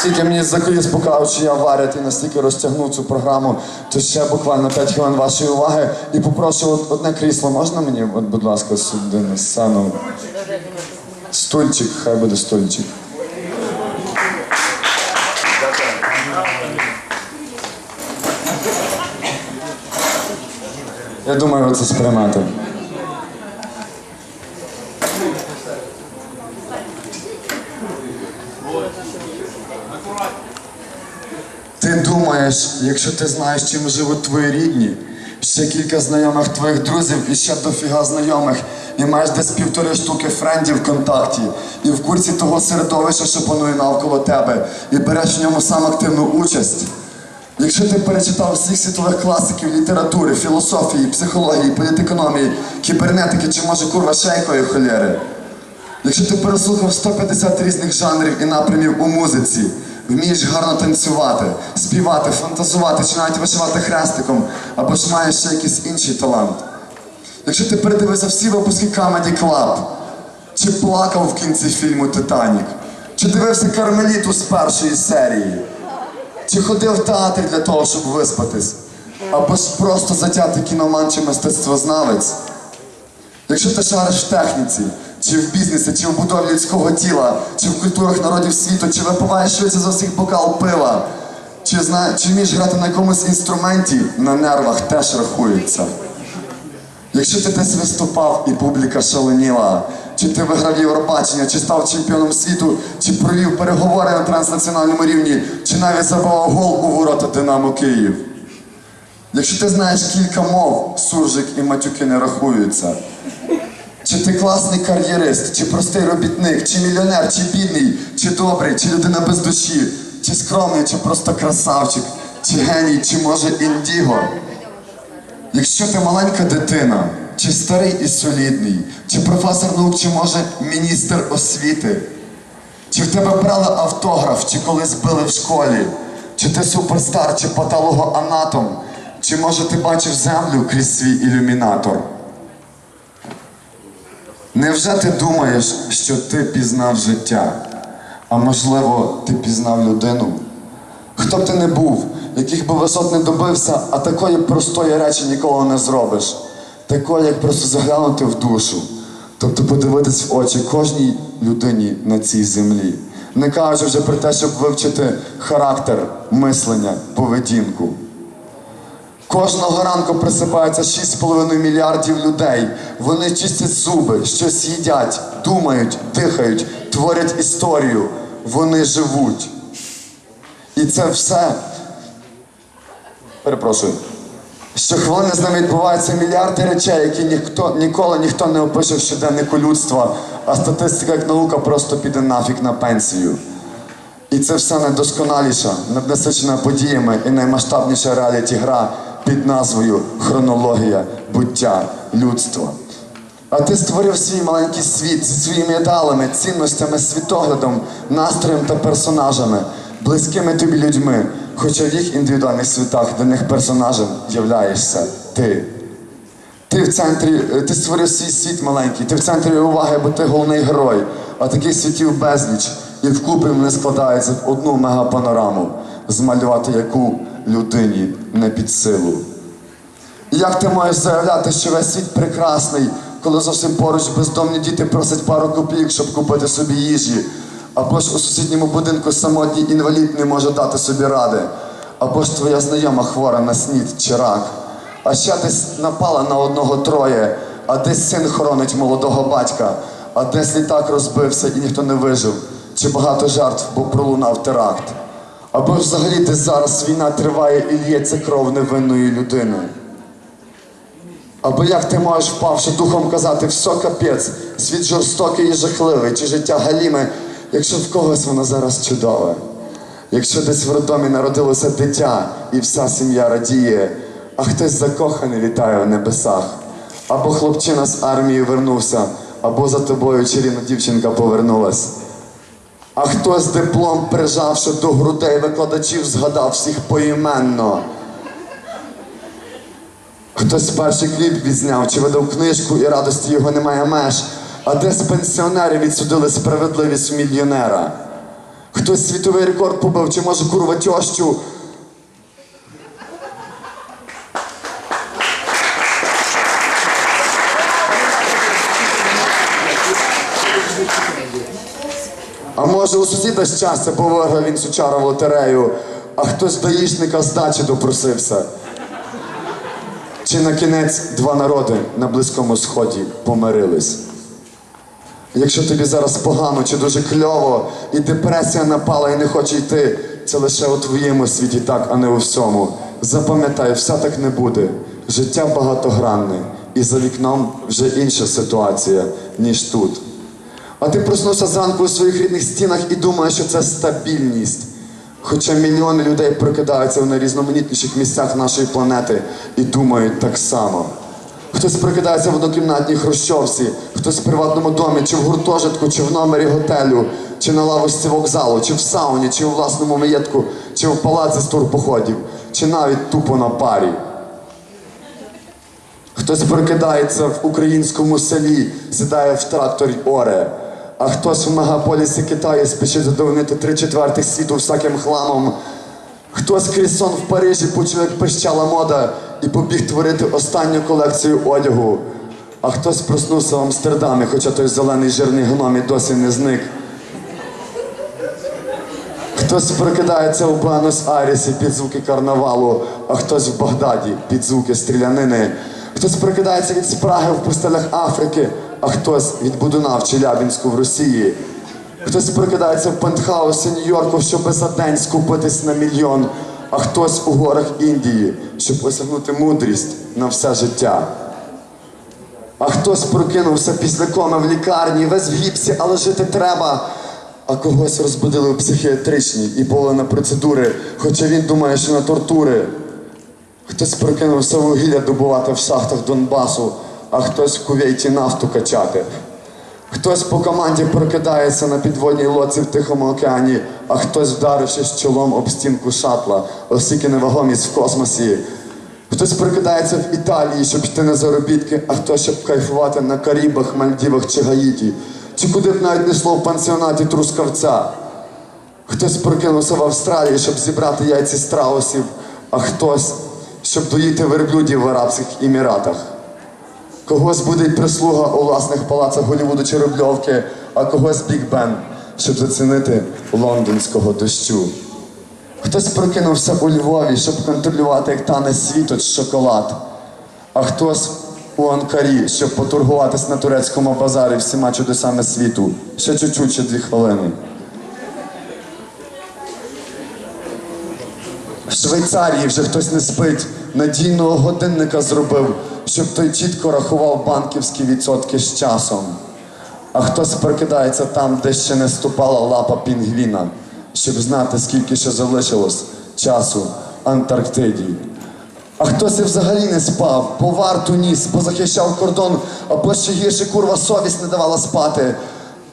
Скільки мені за коліс показав, що я варять і настільки розтягнув цю програму, то ще буквально 5 хвилин вашої уваги. І попрошу одне крісло, можна мені, от, будь ласка, сюди на сцену? Стульчик, хай буде стульчик. Я думаю, ви це сприймете. Ти думаєш, якщо ти знаєш, чим живуть твої рідні, ще кілька знайомих твоїх друзів і ще дофіга знайомих, і маєш десь півтори штуки френдів в контакті, і в курсі того середовища, що панує навколо тебе, і береш в ньому сам активну участь. Якщо ти перечитав всіх світових класиків літератури, філософії, психології, політекономії, кібернетики чи може курва ще якої холєри, Якщо ти переслухав 150 різних жанрів і напрямів у музиці, вмієш гарно танцювати, співати, фантазувати чи навіть вишивати хрестиком, або ж маєш ще якийсь інший талант. Якщо ти передивився всі випуски Comedy Club, чи плакав в кінці фільму Титанік, чи дивився Кармеліту з першої серії, чи ходив в театр для того, щоб виспатись, або ж просто затятий кіноман чи мистецтвознавець, Якщо ти шариш в техніці, чи в бізнесі, чи в будові людського тіла, чи в культурах народів світу, чи випиваєш швидше за всіх бокал пива, чи, зна... чи вмієш грати на якомусь інструменті, на нервах теж рахується. Якщо ти десь виступав і публіка шаленіла, чи ти виграв Євробачення, чи став чемпіоном світу, чи провів переговори на транснаціональному рівні, чи навіть забивав гол у ворота Динамо Київ. Якщо ти знаєш кілька мов, суржик і матюки не рахуються. Чи ти класний кар'єрист, чи простий робітник, чи мільйонер, чи бідний, чи добрий, чи людина без душі, чи скромний, чи просто красавчик, чи геній, чи може індіго. Якщо ти маленька дитина, чи старий і солідний, чи професор наук, чи може міністр освіти, чи в тебе брали автограф, чи колись били в школі, чи ти суперстар, чи патологоанатом, чи може ти бачив землю крізь свій ілюмінатор. Невже ти думаєш, що ти пізнав життя? А можливо, ти пізнав людину? Хто б ти не був, яких би висот не добився, а такої простої речі ніколи не зробиш. Такої, як просто заглянути в душу. Тобто подивитись в очі кожній людині на цій землі. Не кажучи вже про те, щоб вивчити характер, мислення, поведінку. Кожного ранку присипається 6,5 мільярдів людей. Вони чистять зуби, щось їдять, думають, дихають, творять історію. Вони живуть. І це все. Перепрошую. Щохвилини з нами відбуваються мільярди речей, які ніхто, ніколи ніхто не опише в щоденнику людства, а статистика як наука просто піде нафіг на пенсію. І це все найдосконаліша, наднасичена подіями і наймасштабніша реаліті гра під назвою Хронологія буття людства. А ти створив свій маленький світ зі своїми ідеалами, цінностями, світоглядом, настроєм та персонажами, близькими тобі людьми, хоча в їх індивідуальних світах для них персонажем являєшся ти. Ти в центрі, е, ти створив свій світ маленький, ти в центрі уваги, бо ти головний герой, а таких світів безліч, і вкупі вони складаються в одну мегапанораму, змалювати яку людині не під силу. І як ти можеш заявляти, що весь світ прекрасний, коли зовсім поруч бездомні діти просять пару копійок, щоб купити собі їжі, або ж у сусідньому будинку самотній інвалід не може дати собі ради, або ж твоя знайома хвора на снід чи рак, а ще десь напала на одного троє, а десь син хоронить молодого батька, а десь літак розбився і ніхто не вижив, чи багато жертв, бо пролунав теракт. Або взагалі десь зараз війна триває і лється кров невинної людини. Або як ти можеш, впавши духом казати, все капець, світ жорстокий і жахливий, чи життя галіме, якщо в когось воно зараз чудове. Якщо десь в роддомі народилося дитя і вся сім'я радіє, а хтось закоханий літає в небесах, або хлопчина з армії вернувся, або за тобою чарівна дівчинка повернулась. А хто з диплом, прижавши до грудей викладачів, згадав всіх поіменно. Хтось перший кліп відзняв чи видав книжку, і радості його немає меж, а десь пенсіонери відсудили справедливість мільйонера. Хтось світовий рекорд побив, чи може курва тьощу. А може у сусіда щастя, виграв він сучара в лотерею, а хтось даїшника здачі допросився. Чи на кінець два народи на Близькому Сході помирились? Якщо тобі зараз погано чи дуже кльово, і депресія напала і не хоче йти, це лише у твоєму світі так, а не у всьому. Запам'ятай, все так не буде. Життя багатогранне, і за вікном вже інша ситуація, ніж тут. А ти проснувся зранку у своїх рідних стінах і думаєш, що це стабільність. Хоча мільйони людей прокидаються в найрізноманітніших місцях нашої планети і думають так само. Хтось прокидається в однокімнатній хрущовці, хтось в приватному домі, чи в гуртожитку, чи в номері готелю, чи на лавочці вокзалу, чи в сауні, чи у власному маєтку, чи в палаці з турпоходів, чи навіть тупо на парі. Хтось прокидається в українському селі, сідає в трактор й оре, а хтось в мегаполісі Китаю спішить задовольнити три четвертих світу всяким хламом. Хтось крізь сон в Парижі почув, як пищала мода, і побіг творити останню колекцію одягу. А хтось проснувся в Амстердамі, хоча той зелений жирний гном і досі не зник. Хтось прокидається у Буенос-Айресі під звуки карнавалу, а хтось в Багдаді під звуки стрілянини. Хтось прокидається від спраги в пустелях Африки, а хтось від Будуна в Челябінську в Росії. Хтось прокидається в пентхаусі Нью-Йорку, щоб за день скупитись на мільйон, а хтось у горах Індії, щоб осягнути мудрість на все життя. А хтось прокинувся після коми в лікарні, весь в гіпсі, але жити треба. А когось розбудили у психіатричній і повели на процедури, хоча він думає, що на тортури. Хтось прокинувся вугілля добувати в шахтах Донбасу, а хтось в кувейті нафту качати. Хтось по команді прокидається на підводній лодці в Тихому океані, а хтось, вдарившись чолом об стінку шатла, оскільки невагомість в космосі. Хтось прокидається в Італії, щоб йти на заробітки, а хтось, щоб кайфувати на Карібах, Мальдівах чи Гаїті, чи куди б навіть не йшло в пансіонаті Трускавця. Хтось прокинувся в Австралії, щоб зібрати яйці страусів, а хтось, щоб доїти верблюдів в Арабських Еміратах. Когось буде прислуга у власних палацах Голлівуду чи Рубльовки, а когось Біг Бен, щоб зацінити лондонського дощу. Хтось прокинувся у Львові, щоб контролювати, як тане світоч шоколад, а хтось у Анкарі, щоб поторгуватись на турецькому базарі всіма чудесами світу. Ще чуть-чуть, ще дві хвилини. В Швейцарії вже хтось не спить, надійного годинника зробив, щоб той чітко рахував банківські відсотки з часом. А хтось прокидається там, де ще не ступала лапа пінгвіна, щоб знати, скільки ще залишилось часу Антарктиді. А хтось і взагалі не спав, по варту ніс, позахищав кордон, або ще гірше курва совість не давала спати.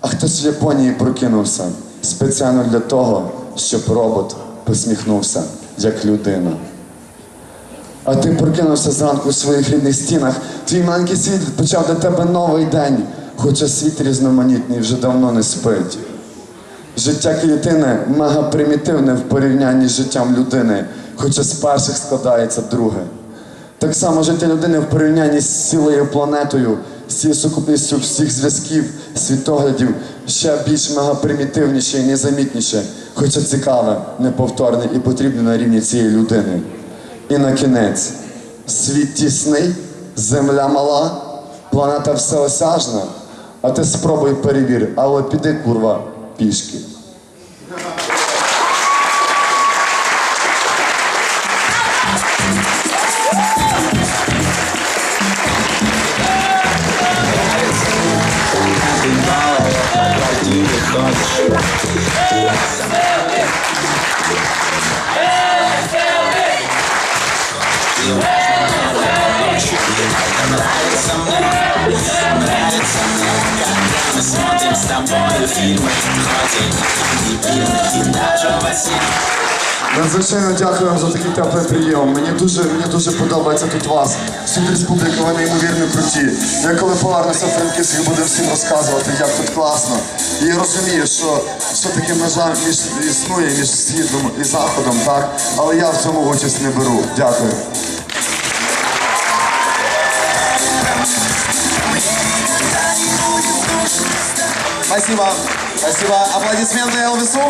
А хтось в Японії прокинувся спеціально для того, щоб робот посміхнувся як людина. А ти прокинувся зранку у своїх рідних стінах. Твій маленький світ почав для тебе новий день, хоча світ різноманітний вже давно не спить. Життя клітини мега примітивне в порівнянні з життям людини, хоча з перших складається друге. Так само життя людини в порівнянні з цілою планетою, з цією сукупністю всіх зв'язків, світоглядів, ще більш мегапримітивніше і незамітніше, хоча цікаве, неповторне і потрібне на рівні цієї людини. І на кінець, світ тісний, земля мала, планета всеосяжна, а ти спробуй перевір, але піди, курва, пішки. Надзвичайно дякую вам за такий теплий прийом. Мені дуже, мені дуже подобається тут вас. Всюди республіки, ви неймовірно круті. Я коли повернуся в Франківськ, будемо всім розказувати, як тут класно. І розумію, що все-таки межа між існує між східом і заходом, так? Але я в цьому участь не беру. Дякую. Спасибо. Спасибо. Аплодисменты Элвису.